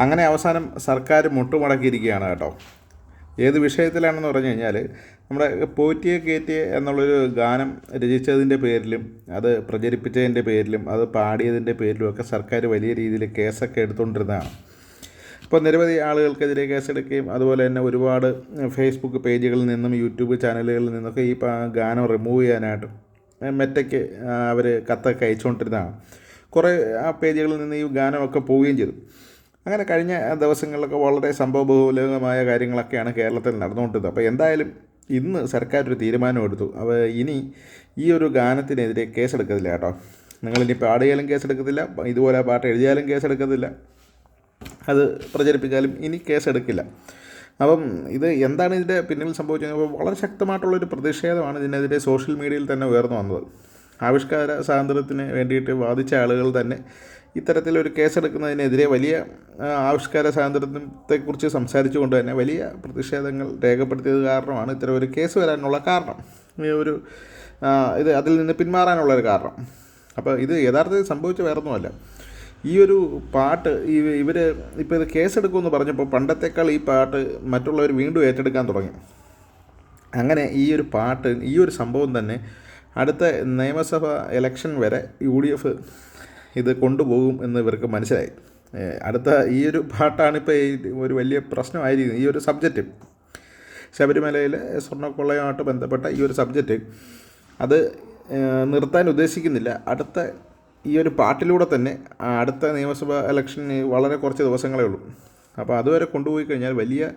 അങ്ങനെ അവസാനം സർക്കാർ മുട്ടുമടക്കിയിരിക്കുകയാണ് കേട്ടോ. ഏത് വിഷയത്തിലാണെന്ന് പറഞ്ഞു കഴിഞ്ഞാൽ നമ്മുടെ പോറ്റിയെ കയറ്റിയെ എന്നുള്ളൊരു ഗാനം രചിച്ചതിന്റെ പേരിലും അത് പ്രചരിപ്പിച്ചതിന്റെ പേരിലും അത് പാടിയതിന്റെ പേരിലും ഒക്കെ സർക്കാർ വലിയ രീതിയിൽ കേസൊക്കെ എടുത്തുകൊണ്ടിരുന്നതാണ്. ഇപ്പോൾ നിരവധി ആളുകൾക്കെതിരെ കേസെടുക്കുകയും അതുപോലെ തന്നെ ഒരുപാട് ഫേസ്ബുക്ക് പേജുകളിൽ നിന്നും യൂട്യൂബ് ചാനലുകളിൽ നിന്നൊക്കെ ഈ ഗാനം റിമൂവ് ചെയ്യാനായിട്ട് മെറ്റയ്ക്ക് അവർ കത്തൊക്കെ അയച്ചുകൊണ്ടിരുന്നതാണ്. കുറേ ആ പേജുകളിൽ നിന്ന് ഈ ഗാനമൊക്കെ പോവുകയും ചെയ്തു. അങ്ങനെ കഴിഞ്ഞ ദിവസങ്ങളിലൊക്കെ വളരെ സംഭവബഹുലമായ കാര്യങ്ങളൊക്കെയാണ് കേരളത്തിൽ നടന്നുകൊണ്ടിരുന്നത്. അപ്പോൾ എന്തായാലും ഇന്ന് സർക്കാർ ഒരു തീരുമാനം എടുത്തു അപ്പോൾ ഇനി ഈ ഒരു ഗാനത്തിനെതിരെ കേസെടുക്കത്തില്ല കേട്ടോ. നിങ്ങളിനി പാടിയാലും കേസെടുക്കത്തില്ല ഇതുപോലെ പാട്ട് എഴുതിയാലും കേസെടുക്കത്തില്ല അത് പ്രചരിപ്പിച്ചാലും ഇനി കേസെടുക്കില്ല. അപ്പം ഇത് എന്താണ് ഇതിന്റെ പിന്നിൽ സംഭവിച്ചത്? വളരെ ശക്തമായിട്ടുള്ളൊരു പ്രതിഷേധമാണ് ഇതിനെതിരെ സോഷ്യൽ മീഡിയയിൽ തന്നെ ഉയർന്നു വന്നത്. ആവിഷ്കാര സ്വാതന്ത്ര്യത്തിന് വേണ്ടിയിട്ട് വാദിച്ച ആളുകൾ തന്നെ ഇത്തരത്തിലൊരു കേസെടുക്കുന്നതിനെതിരെ വലിയ ആവിഷ്കാര സ്വാതന്ത്ര്യത്തെക്കുറിച്ച് സംസാരിച്ചുകൊണ്ട് തന്നെ വലിയ പ്രതിഷേധങ്ങൾ രേഖപ്പെടുത്തിയത് കാരണമാണ് ഇത്തരം ഒരു കേസ് വരാനുള്ള കാരണം. ഈ ഒരു ഇത് അതിൽ നിന്ന് പിന്മാറാനുള്ളൊരു കാരണം. അപ്പോൾ ഇത് യഥാർത്ഥത്തിൽ സംഭവിച്ച വേറൊന്നുമല്ല. ഈ ഒരു പാട്ട് ഇവർ ഇപ്പോൾ ഇത് കേസെടുക്കുമെന്ന് പറഞ്ഞപ്പോൾ പണ്ടത്തേക്കാൾ ഈ പാട്ട് മറ്റുള്ളവർ വീണ്ടും ഏറ്റെടുക്കാൻ തുടങ്ങി. അങ്ങനെ ഈ ഒരു പാട്ട് ഈ ഒരു സംഭവം തന്നെ അടുത്ത നിയമസഭ ഇലക്ഷൻ വരെ യു ഡി എഫ് ഇത് കൊണ്ടുപോകും എന്ന് ഇവർക്ക് മനസ്സിലായി. അടുത്ത ഈ ഒരു പാട്ടാണിപ്പോൾ ഈ ഒരു വലിയ പ്രശ്നമായിരിക്കുന്നത്. ഈ ഒരു സബ്ജക്റ്റ് ശബരിമലയിലെ സ്വർണക്കൊള്ളയുമായിട്ട് ബന്ധപ്പെട്ട ഈ ഒരു സബ്ജക്റ്റ് അത് നിർത്താൻ ഉദ്ദേശിക്കുന്നില്ല. അടുത്ത ഈ ഒരു പാട്ടിലൂടെ തന്നെ അടുത്ത നിയമസഭ ഇലക്ഷന് വളരെ കുറച്ച് ദിവസങ്ങളേ ഉള്ളൂ. അപ്പോൾ അതുവരെ കൊണ്ടുപോയി കഴിഞ്ഞാൽ വലിയ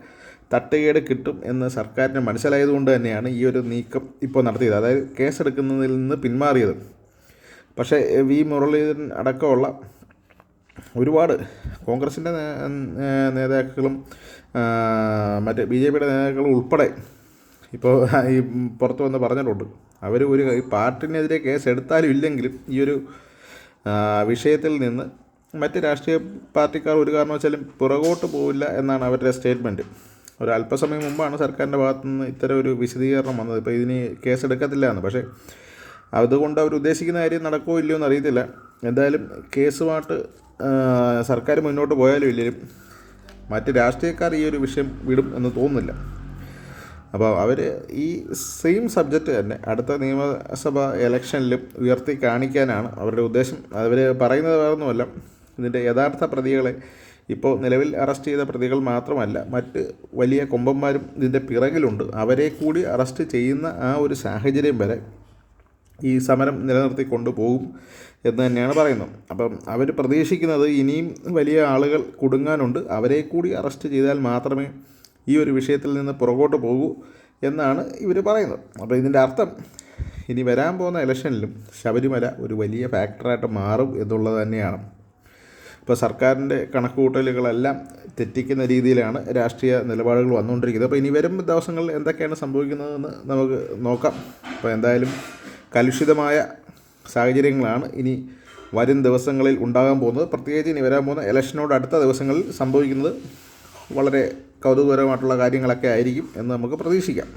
തട്ടുകേട് കിട്ടും എന്ന് സർക്കാരിന് മനസ്സിലായതുകൊണ്ട് തന്നെയാണ് ഈ ഒരു നീക്കം ഇപ്പോൾ നടത്തിയത്. അതായത് കേസെടുക്കുന്നതിൽ നിന്ന് പിന്മാറിയത്. പക്ഷേ വി. മുരളീധരൻ അടക്കമുള്ള ഒരുപാട് കോൺഗ്രസിന്റെ നേതാക്കളും മറ്റ് ബി ജെ പിയുടെ നേതാക്കളും ഉൾപ്പെടെ ഇപ്പോൾ ഈ പുറത്ത് വന്ന് പറഞ്ഞിട്ടുണ്ട്. അവർ ഒരു ഈ പാർട്ടിനെതിരെ കേസ് എടുത്താലും ഇല്ലെങ്കിലും ഈ ഒരു വിഷയത്തിൽ നിന്ന് മറ്റ് രാഷ്ട്രീയ പാർട്ടിക്കാർ ഒരു കാരണവശാലും പുറകോട്ട് പോവില്ല എന്നാണ് അവരുടെ സ്റ്റേറ്റ്മെന്റ്. ഒരു അല്പസമയം മുമ്പാണ് സർക്കാരിന്റെ ഭാഗത്തു നിന്ന് ഇത്തരം ഒരു വിശദീകരണം വന്നത്. ഇപ്പോൾ ഇതിന് കേസെടുക്കത്തില്ല എന്ന് പക്ഷേ അതുകൊണ്ട് അവർ ഉദ്ദേശിക്കുന്ന കാര്യം നടക്കുമോ ഇല്ലയോ എന്ന് അറിയത്തില്ല. എന്തായാലും കേസുമായിട്ട് സർക്കാർ മുന്നോട്ട് പോയാലും ഇല്ലെങ്കിലും മറ്റ് രാഷ്ട്രീയക്കാർ ഈ ഒരു വിഷയം വിടും എന്ന് തോന്നുന്നില്ല. അപ്പോൾ അവർ ഈ സെയിം സബ്ജക്റ്റ് തന്നെ അടുത്ത നിയമസഭ ഇലക്ഷനിലും ഉയർത്തി കാണിക്കാനാണ് അവരുടെ ഉദ്ദേശം. അവർ പറയുന്നത് വേറൊന്നുമല്ല. ഇതിന്റെ യഥാർത്ഥ പ്രതികളെ ഇപ്പോൾ നിലവിൽ അറസ്റ്റ് ചെയ്ത പ്രതികൾ മാത്രമല്ല മറ്റ് വലിയ കൊമ്പന്മാരും ഇതിന്റെ പിറകിലുണ്ട്. അവരെ കൂടി അറസ്റ്റ് ചെയ്യുന്ന ആ ഒരു സാഹചര്യം വരെ ഈ സമരം നിലനിർത്തി കൊണ്ടുപോകും എന്ന് തന്നെയാണ് പറയുന്നത്. അപ്പം അവർ പ്രതീക്ഷിക്കുന്നത് ഇനിയും വലിയ ആളുകൾ കുടുങ്ങാനുണ്ട്. അവരെ കൂടി അറസ്റ്റ് ചെയ്താൽ മാത്രമേ ഈ ഒരു വിഷയത്തിൽ നിന്ന് പുറകോട്ട് പോകൂ എന്നാണ് ഇവർ പറയുന്നത്. അപ്പോൾ ഇതിന്റെ അർത്ഥം ഇനി വരാൻ പോകുന്ന ഇലക്ഷനിലും ശബരിമല ഒരു വലിയ ഫാക്ടറായിട്ട് മാറും എന്നുള്ളത് തന്നെയാണ്. ഇപ്പോൾ സർക്കാരിന്റെ കണക്കുകൂട്ടലുകളെല്ലാം തെറ്റിക്കുന്ന രീതിയിലാണ് രാഷ്ട്രീയ നിലപാടുകൾ വന്നുകൊണ്ടിരിക്കുന്നത്. അപ്പോൾ ഇനി വരും ദിവസങ്ങളിൽ എന്തൊക്കെയാണ് സംഭവിക്കുന്നതെന്ന് നമുക്ക് നോക്കാം. അപ്പോൾ എന്തായാലും കലുഷിതമായ സാഹചര്യങ്ങളാണ് ഇനി വരും ദിവസങ്ങളിൽ ഉണ്ടാകാൻ പോകുന്നത്. പ്രത്യേകിച്ച് ഇനി വരാൻ പോകുന്ന ഇലക്ഷനോട് അടുത്ത ദിവസങ്ങളിൽ സംഭവിക്കുന്നത് വളരെ കൗതുകപരമായിട്ടുള്ള കാര്യങ്ങളൊക്കെ ആയിരിക്കും എന്ന് നമുക്ക് പ്രതീക്ഷിക്കാം.